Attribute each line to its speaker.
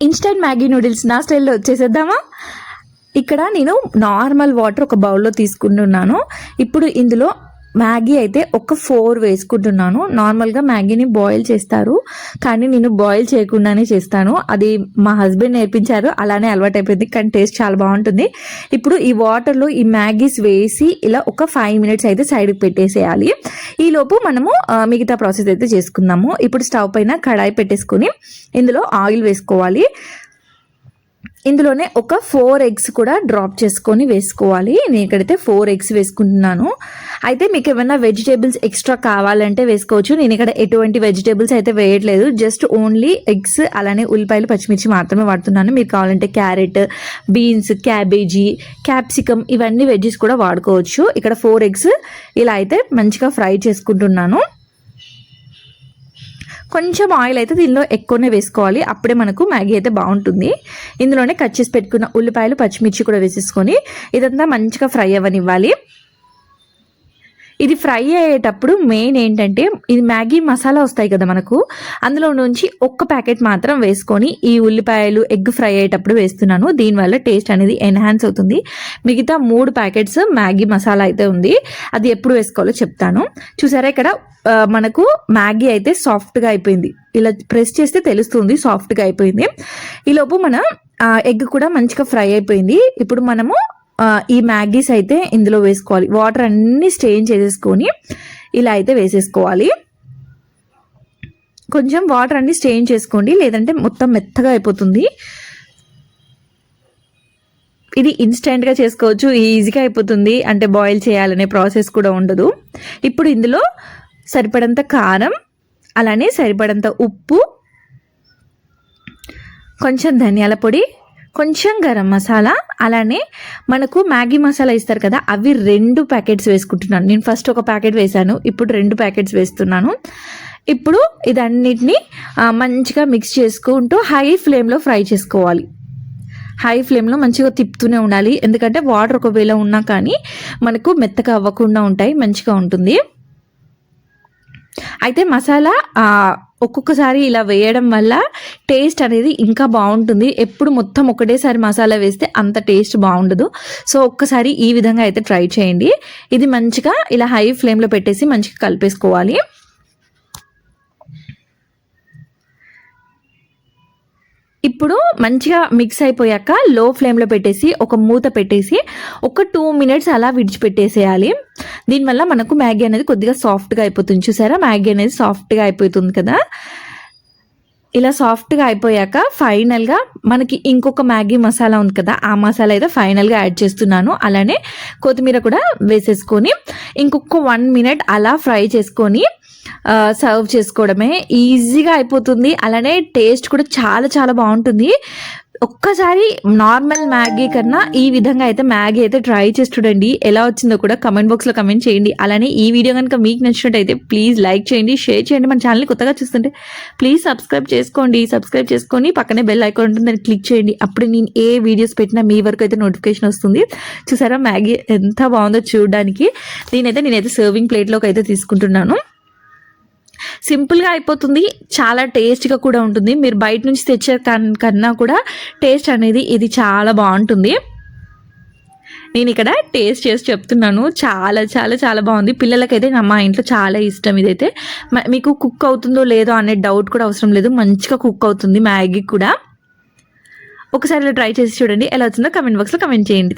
Speaker 1: Instant Maggi noodles నా స్టైల్లో వచ్చేసేద్దామా ఇక్కడ నేను నార్మల్ వాటర్ ఒక బౌల్లో తీసుకుంటున్నాను. ఇప్పుడు ఇందులో మ్యాగీ అయితే ఒక ఫోర్ వేసుకుంటున్నాను. నార్మల్గా మ్యాగీని బాయిల్ చేస్తారు. కానీ నేను బాయిల్ చేయకుండానే చేస్తాను. అది మా హస్బెండ్ నేర్పించారు. అలానే అలవాటు అయిపోయింది కానీ టేస్ట్ చాలా బాగుంటుంది. ఇప్పుడు ఈ వాటర్లో ఈ మ్యాగీస్ వేసి ఇలా ఒక ఫైవ్ మినిట్స్ అయితే సైడ్కి పెట్టేసేయాలి. ఈలోపు మనము మిగతా ప్రాసెస్ అయితే చేసుకుందాము. ఇప్పుడు స్టవ్ పైన కడాయి పెట్టేసుకొని ఇందులో ఆయిల్ వేసుకోవాలి. ఇందులోనే ఒక ఫోర్ ఎగ్స్ కూడా డ్రాప్ చేసుకొని వేసుకోవాలి. నేను ఇక్కడైతే ఫోర్ ఎగ్స్ వేసుకుంటున్నాను. అయితే మీకు ఏమైనా వెజిటేబుల్స్ ఎక్స్ట్రా కావాలంటే వేసుకోవచ్చు. నేను ఇక్కడ ఎటువంటి వెజిటేబుల్స్ అయితే వేయట్లేదు. జస్ట్ ఓన్లీ ఎగ్స్ అలానే ఉల్లిపాయలు పచ్చిమిర్చి మాత్రమే వాడుతున్నాను. మీరు కావాలంటే క్యారెట్ బీన్స్ క్యాబేజీ క్యాప్సికమ్ ఇవన్నీ వెజ్జెస్ కూడా వాడుకోవచ్చు. ఇక్కడ ఫోర్ ఎగ్స్ ఇలా అయితే మంచిగా ఫ్రై చేసుకుంటున్నాను. కొంచెం ఆయిల్ అయితే దీనిలో ఎక్కువనే వేసుకోవాలి. అప్పుడే మనకు మ్యాగీ అయితే బాగుంటుంది. ఇందులోనే కట్ చేసి పెట్టుకున్న ఉల్లిపాయలు పచ్చిమిర్చి కూడా వేసేసుకొని ఇదంతా మంచిగా ఫ్రై అవ్వనివ్వాలి. ఇది ఫ్రై అయ్యేటప్పుడు మెయిన్ ఏంటంటే ఇది మ్యాగీ మసాలా వస్తాయి కదా మనకు అందులో నుంచి ఒక్క ప్యాకెట్ మాత్రం వేసుకొని ఈ ఉల్లిపాయలు ఎగ్ ఫ్రై అయ్యేటప్పుడు వేస్తున్నాను. దీనివల్ల టేస్ట్ అనేది ఎన్హాన్స్ అవుతుంది. మిగతా మూడు ప్యాకెట్స్ మ్యాగీ మసాలా అయితే ఉంది. అది ఎప్పుడు వేసుకోవాలో చెప్తాను. చూసారా ఇక్కడ మనకు మ్యాగీ అయితే సాఫ్ట్గా అయిపోయింది. ఇలా ప్రెస్ చేస్తే తెలుస్తుంది సాఫ్ట్గా అయిపోయింది. ఈలోపు మన ఎగ్ కూడా మంచిగా ఫ్రై అయిపోయింది. ఇప్పుడు మనము ఈ మ్యాగీస్ అయితే ఇందులో వేసుకోవాలి. వాటర్ అన్నీ స్టెయిన్ చేసేసుకొని ఇలా అయితే వేసేసుకోవాలి. కొంచెం వాటర్ అన్ని స్టెయిన్ చేసుకోండి. లేదంటే మొత్తం మెత్తగా అయిపోతుంది. ఇది ఇన్స్టెంట్గా చేసుకోవచ్చు. ఈజీగా అయిపోతుంది. అంటే బాయిల్ చేయాలనే ప్రాసెస్ కూడా ఉండదు. ఇప్పుడు ఇందులో సరిపడంత కారం అలానే సరిపడంత ఉప్పు కొంచెం ధనియాల పొడి కొంచెం గరం మసాలా అలానే మనకు మ్యాగీ మసాలా ఇస్తారు కదా అవి రెండు ప్యాకెట్స్ వేసుకుంటున్నాను. నేను ఫస్ట్ ఒక ప్యాకెట్ వేశాను ఇప్పుడు రెండు ప్యాకెట్స్ వేస్తున్నాను. ఇప్పుడు ఇదన్నిటినీ మంచిగా మిక్స్ చేసుకుంటూ హై ఫ్లేమ్లో ఫ్రై చేసుకోవాలి. హై ఫ్లేమ్లో మంచిగా తిప్పుతూనే ఉండాలి. ఎందుకంటే వాటర్ ఒకవేళ ఉన్నా కానీ మనకు మెత్తగా అవ్వకుండా ఉంటాయి మంచిగా ఉంటుంది. అయితే మసాలా ఒక్కొక్కసారి ఇలా వేయడం వల్ల టేస్ట్ అనేది ఇంకా బాగుంటుంది. ఎప్పుడు మొత్తం ఒకటేసారి మసాలా వేస్తే అంత టేస్ట్ బాగుండదు. సో ఒక్కసారి ఈ విధంగా అయితే ట్రై చేయండి. ఇది మంచిగా ఇలా హై ఫ్లేమ్లో పెట్టేసి మంచిగా కలిపేసుకోవాలి. ఇప్పుడు మంచిగా మిక్స్ అయిపోయాక లో ఫ్లేమ్లో పెట్టేసి ఒక మూత పెట్టేసి ఒక టూ మినిట్స్ అలా విడిచిపెట్టేసేయాలి. దీనివల్ల మనకు మ్యాగీ అనేది కొద్దిగా సాఫ్ట్గా అయిపోతుంది. చూసారా? మ్యాగీ అనేది సాఫ్ట్గా అయిపోతుంది కదా? ఇలా సాఫ్ట్గా అయిపోయాక ఫైనల్గా మనకి ఇంకొక మ్యాగీ మసాలా ఉంది కదా ఆ మసాలా అయితే ఫైనల్గా యాడ్ చేస్తున్నాను. అలానే కొత్తిమీర కూడా వేసేసుకొని ఇంకొక వన్ మినిట్ అలా ఫ్రై చేసుకొని సర్వ్ చేసుకోవడమే ఈజీగా అయిపోతుంది. అలానే టేస్ట్ కూడా చాలా చాలా బాగుంటుంది. ఒక్కసారి నార్మల్ మ్యాగీ కన్నా ఈ విధంగా అయితే మ్యాగీ అయితే ట్రై చేసి చూడండి. ఎలా వచ్చిందో కూడా కమెంట్ బాక్స్లో కమెంట్ చేయండి. అలానే ఈ వీడియో కనుక మీకు నచ్చినట్టయితే ప్లీజ్ లైక్ చేయండి షేర్ చేయండి. మన ఛానల్ని కొత్తగా చూస్తుంటే ప్లీజ్ సబ్స్క్రైబ్ చేసుకోండి. సబ్స్క్రైబ్ చేసుకొని పక్కనే బెల్ ఐకాన్ ఉంటుంది దాన్ని క్లిక్ చేయండి. అప్పుడు నేను ఏ వీడియోస్ పెట్టినా మీ వరకు అయితే నోటిఫికేషన్ వస్తుంది. చూసారా మ్యాగీ ఎంత బాగుందో చూడడానికి. దీనైతే నేనైతే సర్వింగ్ ప్లేట్లోకి అయితే తీసుకుంటున్నాను. సింపుల్గా అయిపోతుంది. చాలా టేస్ట్గా కూడా ఉంటుంది. మీరు బయట నుంచి తెచ్చే కన్నా కూడా టేస్ట్ అనేది ఇది చాలా బాగుంటుంది. నేను ఇక్కడ టేస్ట్ చేసి చెప్తున్నాను. చాలా చాలా చాలా బాగుంది. పిల్లలకైతే మా ఇంట్లో చాలా ఇష్టం ఇదైతే. మీకు కుక్ అవుతుందో లేదో అనే డౌట్ కూడా అవసరం లేదు. మంచిగా కుక్ అవుతుంది మ్యాగీ కూడా. ఒకసారి ఇలా ట్రై చేసి చూడండి. ఎలా వచ్చిందో కమెంట్ బాక్స్లో కమెంట్ చేయండి.